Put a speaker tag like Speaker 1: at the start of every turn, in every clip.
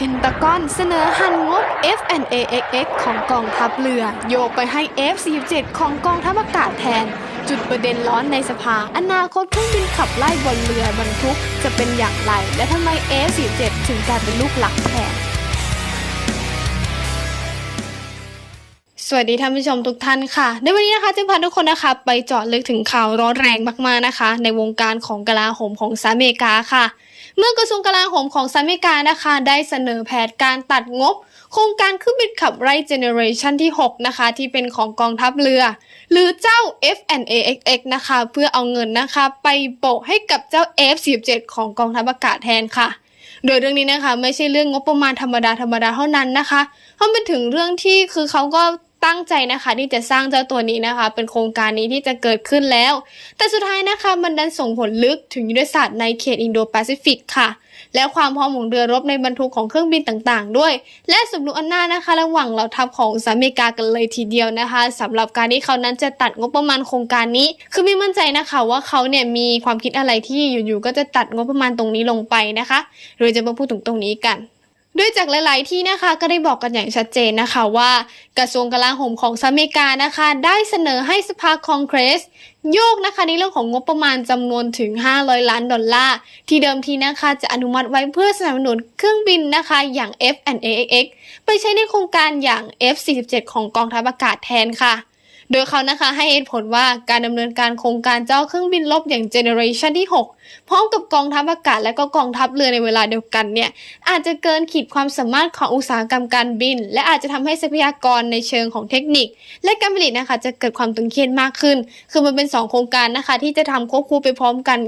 Speaker 1: พนตากอนเสนอหันงบ F&AXX ของกองทัพเรือ โยกไปให้ F47 ของกองทัพอากาศแทน จุดประเด็นร้อนในสภา อนาคตเครื่องบินขับไล่บนเรือบรรทุกจะเป็นอย่างไร และทำไม F47 ถึงกลายเป็นลูกหลักแทนสวัสดีท่านผู้ชมทุกท่านค่ะ ในวันนี้นะคะจึงพาทุกคนนะคะ ไปเจาะลึกถึงข่าวร้อนแรงมากๆนะคะ ในวงการของกลาโหมของสหรัฐอเมริกาค่ะ เมื่อกระทรวงกลาโหมของสหรัฐอเมริกานะคะได้เสนอแผนการตัดงบ โครงการเครื่องบินขับไล่เจเนอเรชันที่ 6 นะคะ ที่เป็นของกองทัพเรือ หรือเจ้า F&AXX นะคะ เพื่อเอาเงินนะคะ ไปโปะให้กับเจ้า F47 ของกองทัพอากาศแทนค่ะโดยเรื่องนี้นะคะไม่ใช่เรื่องงบประมาณธรรมดาธรรมดาเท่านั้นนะคะเพราะเป็นถึงเรื่องที่คือเขาก็ ตั้งใจนะคะที่จะสร้างเจ้าตัวนี้นะคะ เป็นโครงการนี้ที่จะเกิดขึ้นแล้ว แต่สุดท้ายนะคะมันดันส่งผลลึกถึงยุทธศาสตร์ในเขตอินโดแปซิฟิกค่ะ และความพร้อมของเรือรบในบรรทุกของเครื่องบินต่างๆ ด้วย และสมดุลอำนานะคะ ระหว่างเหล่าทัพของสหรัฐอเมริกากันเลยทีเดียวนะคะสำหรับการที่เขานั้นจะตัดงบประมาณโครงการนี้ คือไม่มั่นใจนะคะว่าเขาเนี่ยมีความคิดอะไรที่อยู่ๆก็จะตัดงบประมาณตรงนี้ลงไปนะคะโดยจะมาพูดถึงตรงนี้กัน ด้วยจากหลาย ๆ ที่นะคะก็ได้บอกกันอย่างชัดเจนนะคะว่า กระทรวงกลาโหมของสหรัฐอเมริกานะคะ ได้เสนอให้สภาคองเกรส โยกนะคะในเรื่องของงบประมาณจำนวนถึง 500 ล้านดอลลาร์ ที่เดิมทีนะคะจะอนุมัติไว้เพื่อสนับสนุนเครื่องบินนะคะอย่าง F&AXX ไปใช้ในโครงการอย่าง F47 ของกองทัพอากาศแทนค่ะ โดยเขานะคะให้เหตุผลว่าการดำเนินการโครงการเจ้าเครื่องบินลบอย่างเจเนอเรชันที่ 6 พร้อมกับกองทัพอากาศและก็กองทัพเรือในเวลาเดียวกันเนี่ยอาจจะเกินขีดความสามารถของอุตสาหกรรมการบิน และอาจจะทำให้ทรัพยากรในเชิงของเทคนิค และการผลิตนะคะจะเกิดความตึงเครียดมากขึ้น คือมันเป็น 2 โครงการนะคะที่จะทำควบคู่ไปพร้อมกัน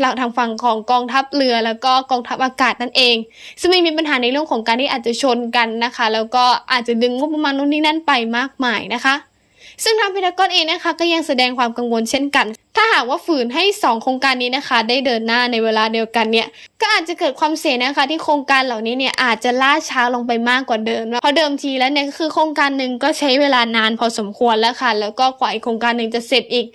Speaker 1: หลังทางฝั่งของกองทัพเรือ แล้วก็กองทัพอากาศนั่นเอง ซึ่งม่มีปัญหาในเรื่องของการที่อาจจะชนกันนะคะ แล้วก็อาจจะดึงงบประมาณนู่นนี่นั่นไปมากมายนะคะ ซึ่งทางเพนทากอนเองนะคะก็ยังแสดงความกังวลเช่นกัน ถ้าหากว่าฝืนให้ 2 โครงการนี้นะคะ ได้เดินหน้าในเวลาเดียวกันเนี่ยก็อาจจะเกิดความเสี่ยงนะคะ ที่โครงการเหล่านี้เนี่ยอาจจะล่าช้าลงไปมากกว่าเดิมเพราะเดิมทีแล้วเนี่ยคือโครงการหนึ่งก็ใช้เวลานานพอสมควรแล้วค่ะ แล้วก็กว่าอีกโครงการหนึ่งจะเสร็จอีก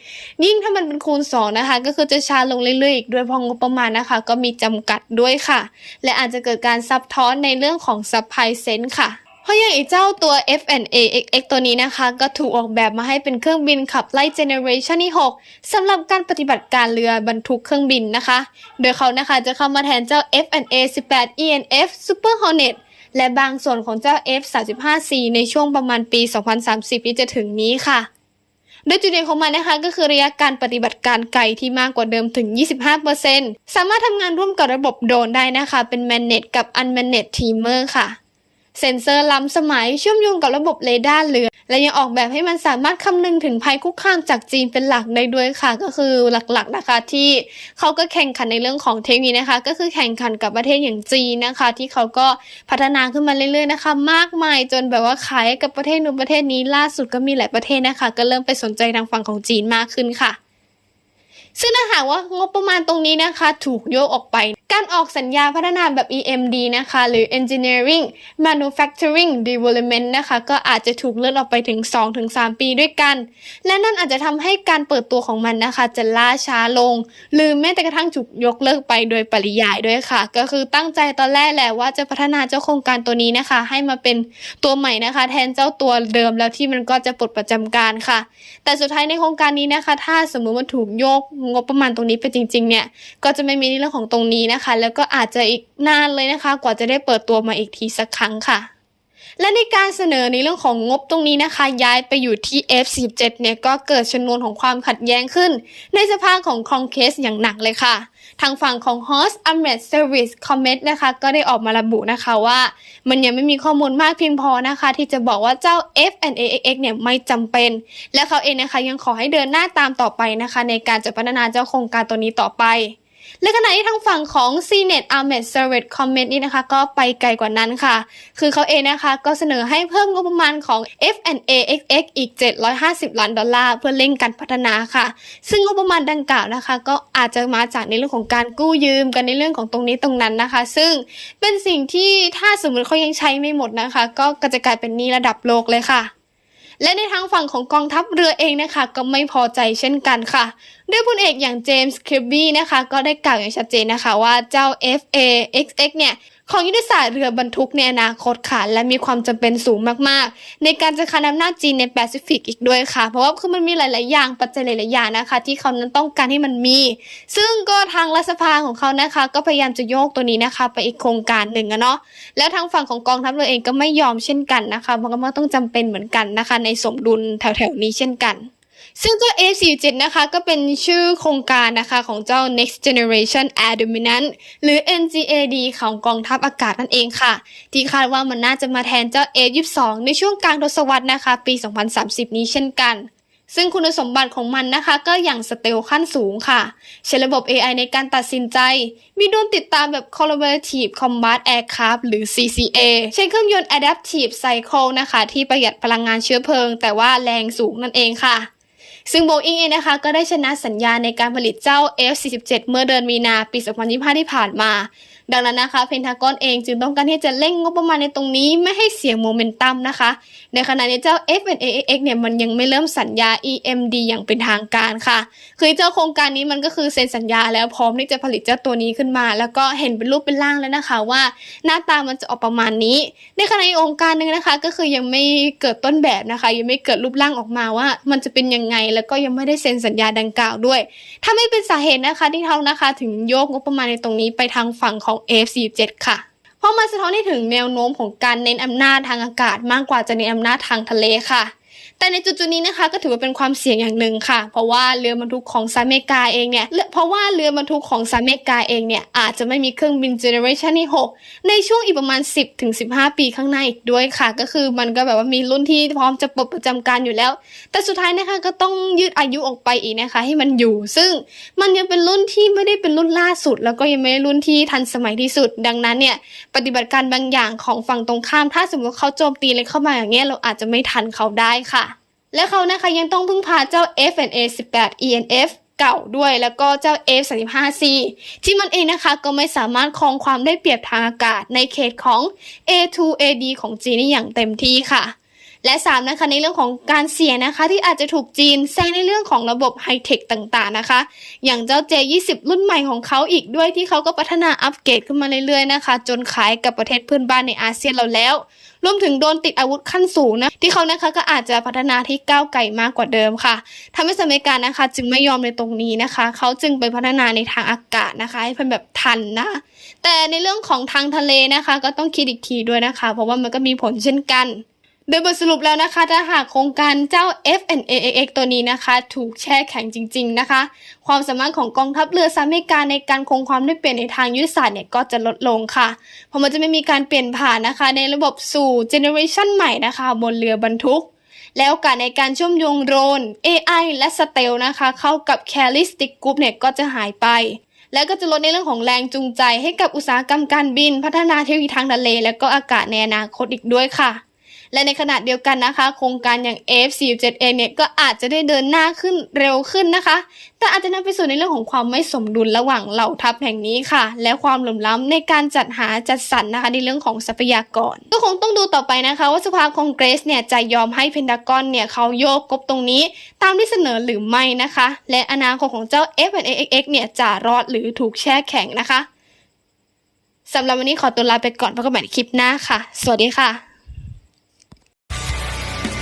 Speaker 1: ยิ่งถ้ามันเป็นคูณ 2 นะคะ ก็คือจะช้าลงเรื่อยๆอีกด้วยเพราะงบประมาณนะคะ ก็มีจำกัดด้วยค่ะ และอาจจะเกิดการซับท้อนในเรื่องของซัพพลายเซนค่ะ ราะอย่างไอ้เจ้าตัว F&AXX ตัวนี้นะคะ ก็ถูกออกแบบมาให้เป็นเครื่องบินขับไล่เจเนอเรชันที่ 6สำหรับการปฏิบัติการเรือบรรทุกเครื่องบินนะคะ โดยเขานะคะจะเข้ามาแทนเจ้า F&A18 ENF Super Hornet และบางส่วนของเจ้า F35C ในช่วงประมาณปี 2030 ที่จะถึงนี้ค่ะ โดยจุดเด่นของมันนะคะก็คือระยะการปฏิบัติการไกลที่มากกว่าเดิมถึง 25%สามารถทำงานร่วมกับระบบโดรนได้นะคะ เป็น Managed กับ Unmanaged Teamer ค่ะ เซ็นเซอร์ล้ำสมัยเชื่อมโยงกับระบบเรดาร์เรือ และยังออกแบบให้มันสามารถคำนึงถึงภัยคุกคามจากจีนเป็นหลักได้ด้วยค่ะ ก็คือหลักๆนะคะที่เขาก็แข่งขันในเรื่องของเทคโนโลยีนะคะ ก็คือแข่งขันกับประเทศอย่างจีนนะคะ ที่เขาก็พัฒนาขึ้นมาเรื่อยๆนะคะ มากมายจนแบบว่าขายกับประเทศนู้นประเทศนี้ล่าสุดก็มีหลายประเทศนะคะ ก็เริ่มไปสนใจทางฝั่งของจีนมากขึ้นค่ะ ซึ่งถ้าหากว่างบประมาณตรงนี้นะคะ ถูกโยกออกไป การออกสัญญาพัฒนาแบบ EMD นะคะ หรือ Engineering Manufacturing Development นะคะ ก็อาจจะถูกเลื่อนออกไปถึง 2-3 ปีด้วยกัน และนั่นอาจจะทำให้การเปิดตัวของมันนะคะ จะล่าช้าลง หรือแม้แต่กระทั่งถูกยกเลิกไปโดยปริยายด้วยค่ะ ก็คือตั้งใจตอนแรกแหละว่าจะพัฒนาเจ้าโครงการตัวนี้นะคะ ให้มาเป็นตัวใหม่นะคะ แทนเจ้าตัวเดิมแล้วที่มันก็จะปลดประจำการค่ะ แต่สุดท้ายในโครงการนี้นะคะ ถ้าสมมติว่าถูกโยกงบประมาณตรงนี้ไปจริง ๆ เนี่ย ก็จะไม่มีในเรื่องของตรงนี้นะคะ แล้วก็อาจจะอีกนานเลยนะคะ กว่าจะได้เปิดตัวมาอีกทีสักครั้งค่ะและในการเสนอในเรื่องของงบตรงนี้นะคะ ย้ายไปอยู่ที่ F17 เนี่ยก็เกิดชนวนของความขัดแย้งขึ้น ในสภาของคองเคสอย่างหนักเลยค่ะ ทางฝั่งของ Host a m e d Service Comment นะคะก็ได้ออกมาระบุนะคะว่ามันยังไม่มีข้อมูลมากเพียงพอนะคะ ที่จะบอกว่าเจ้า F&AXX เนี่ยไม่จำเป็น และเขาเองนะคะยังขอให้เดินหน้าตามต่อไปนะคะ ในการจะพัฒนาเจ้าโครงการตัวนี้ต่อไป และขณะที่ทางฝั่งของ CNET Armed Service Comment นี่นะคะ ก็ไปไกลกว่านั้นค่ะ คือเขาเองนะคะ ก็เสนอให้เพิ่มงบประมาณของ F&AXX อีก 750 ล้านดอลลาร์ เพื่อเร่งการพัฒนาค่ะ ซึ่งงบประมาณดังกล่าวนะคะ ก็อาจจะมาจากในเรื่องของการกู้ยืมกันในเรื่องของตรงนี้ตรงนั้นนะคะ ซึ่งเป็นสิ่งที่ถ้าสมมติเขายังใช้ไม่หมดนะคะ ก็จะกลายเป็นหนี้ระดับโลกเลยค่ะ และในทางฝั่งของกองทัพเรือเองนะคะก็ไม่พอใจเช่นกันค่ะด้วยพลเอกอย่างเจมส์คริบบี้นะคะก็ได้กล่าวอย่างชัดเจนนะคะว่าเจ้า FAXX เนี่ย ของยุทธศาสตร์เรือบรรทุกในอนาคตค่ะ และมีความจำเป็นสูงมากๆ ในการจะคานอำนาจจีนในแปซิฟิกอีกด้วยค่ะ เพราะว่าคือมันมีหลาย ๆ อย่างปัจจัยหลายๆอย่างนะคะ ที่เขานั้นต้องการให้มันมี ซึ่งก็ทางรัฐสภาของเขานะคะ ก็พยายามจะโยกตัวนี้นะคะ ไปอีกโครงการหนึ่งอะเนาะแล้วทางฝั่งของกองทัพเรือเองก็ไม่ยอมเช่นกันนะคะเพราะก็ต้องจำเป็นเหมือนกันนะคะ ในสมดุลแถว ๆ นี้เช่นกัน ซึ่งเจ้า A47 นะคะก็เป็นชื่อโครงการนะคะของเจ้า Next Generation Air Dominant หรือ NGAD ของกองทัพอากาศนั่นเองค่ะ ที่คาดว่ามันน่าจะมาแทนเจ้า A22 ในช่วงกลางทศวรรษนะคะ ปี 2030 นี้เช่นกัน ซึ่งคุณสมบัติของมันนะคะก็อย่างสเตลขั้นสูงค่ะ ใช้ระบบ AI ในการตัดสินใจ มีโดรนติดตามแบบ Collaborative Combat Aircraft หรือ CCA ใช้เครื่องยนต์ Adaptive Cycle นะคะ ที่ประหยัดพลังงานเชื้อเพลิง แต่ว่าแรงสูงนั่นเองค่ะ ซึ่งโบอิงเองนะคะก็ได้ชนะสัญญาในการผลิตเจ้า F47 เมื่อเดือนมีนาปี 2025 ที่ผ่านมา ดังนั้นนะคะเพนทากอนเองจึงต้องการที่จะเร่งงบประมาณในตรงนี้ไม่ให้เสียโมเมนตัมนะคะ ในขณะนี้เจ้า FNAX เนี่ยมันยังไม่เริ่มสัญญา EMD อย่างเป็นทางการค่ะ คือเจ้าโครงการนี้มันก็คือเซ็นสัญญาแล้วพร้อมที่จะผลิตเจ้าตัวนี้ขึ้นมา แล้วก็เห็นเป็นรูปเป็นร่างแล้วนะคะว่า หน้าตามันจะออกประมาณนี้ ในขณะอีกองค์การหนึ่งนะคะ ก็คือยังไม่เกิดต้นแบบนะคะ ยังไม่เกิดรูปร่างออกมาว่า มันจะเป็นยังไงแล้วก็ยังไม่ได้เซ็นสัญญาดังกล่าวด้วย ถ้าไม่เป็นสาเหตุนะคะที่เขานะคะ ถึงโยกงบประมาณในตรงนี้ไปทางฝั่งของ F47 ค่ะ เพราะมันสะท้อนให้ถึงแนวโน้มของการเน้นอำนาจทางอากาศมากกว่าจะเน้นอำนาจทางทะเลค่ะ แต่ในจุดๆนี้นะคะก็ถือว่าเป็นความเสี่ยงอย่างหนึ่งค่ะ เพราะว่าเรือบรรทุกของสหรัฐอเมริกาเองเนี่ยเพราะว่าเรือบรรทุกของสหรัฐอเมริกาเองเนี่ยอาจจะไม่มีเครื่องบินเจเนอเรชันที่ 6 ในช่วงอีกประมาณ 10ถึง15 ปีข้างหน้าอีกด้วยค่ะ ก็คือมันก็แบบว่ามีรุ่นที่พร้อมจะปลดประจำการอยู่แล้ว แต่สุดท้ายนะคะก็ต้องยืดอายุออกไปอีกนะคะ ให้มันอยู่ ซึ่งมันยังเป็นรุ่นที่ไม่ได้เป็นรุ่นล่าสุด แล้วก็ยังไม่ได้รุ่นที่ทันสมัยที่สุด ดังนั้นเนี่ยปฏิบัติการบางอย่างของฝั่งตรงข้าม ถ้าสมมติเขาโจมตีเลยเข้ามาอย่างเงี้ยเราอาจจะไม่ทันเขาได้ค่ะ และเขานะคะยังต้องพึ่งพาเจ้า FNA 18 ENF เก่าด้วยแล้วก็เจ้า F35C ที่มันเองนะคะก็ไม่สามารถครองความได้เปรียบทางอากาศในเขตของ A2AD ของจีนได้อย่างเต็มที่ค่ะ และ 3 นะคะในเรื่องของการเสี่ยนะคะ ที่อาจจะถูกจีนแซงในเรื่องของระบบไฮเทคต่างๆนะคะ อย่างเจ้า J20 รุ่นใหม่ของเขาอีกด้วยที่เขาก็พัฒนาอัปเกรดขึ้นมาเรื่อยๆนะคะ จนขายกับประเทศเพื่อนบ้านในอาเซียนเราแล้ว รวมถึงโดนติดอาวุธขั้นสูงนะที่เขานะคะก็อาจจะพัฒนาที่ก้าวไกลมากกว่าเดิมค่ะทำให้สหรัฐอเมริกานะคะ จึงไม่ยอมในตรงนี้นะคะ เขาจึงไปพัฒนาในทางอากาศนะคะ ให้เป็นแบบทันนะ แต่ในเรื่องของทางทะเลนะคะ ก็ต้องคิดอีกทีด้วยนะคะ เพราะว่ามันก็มีผลเช่นกัน โดยบทสรุปแล้วนะคะถ้าหากโครงการเจ้า FNAX ตัวนี้นะคะ ถูกแช่แข็งจริง ๆนะคะ ความสามารถของกองทัพเรือสหรัฐอเมริกาในการคงความได้เปลี่ยนในทางยุทธศาสตร์เนี่ยก็จะลดลงค่ะ เพราะมันจะไม่มีการเปลี่ยนผ่านนะคะ ในระบบสู่เจเนอเรชันใหม่นะคะ บนเรือบรรทุก แล้วโอกาสในการเชื่อมโยงโดรน AI และสเตลนะคะ เข้ากับ c a r i s t i c Group เนี่ยก็จะหายไปและก็จะลดในเรื่องของแรงจูงใจให้กับอุตสาหกรรมการบิน พัฒนาเทคโนโลยีทางทะเล และก็อากาศในอนาคตอีกด้วยค่ะ และในขณะเดียวกันนะคะ โครงการอย่าง F47A เนี่ยก็อาจจะได้เดินหน้าขึ้นเร็วขึ้นนะคะ แต่อาจจะนำไปสู่ในเรื่องของความไม่สมดุลระหว่างเหล่าทัพแห่งนี้ค่ะ และความหลื่อมล้ำในการจัดหาจัดสรรนะคะ ในเรื่องของทรัพยากร ก็คงต้องดูต่อไปนะคะ ว่าสภาคองเกรสเนี่ยจะยอมให้เพนทากอนเนี่ยเขาโยกกบตรงนี้ ตามที่เสนอหรือไม่นะคะ และอนาคตของเจ้า F&AX เนี่ยจะรอดหรือถูกแช่แข็งนะคะสำหรับวันนี้ขอตัวลาไปก่อนพบกันใหม่ในคลิปหน้าค่ะ สวัสดีค่ะ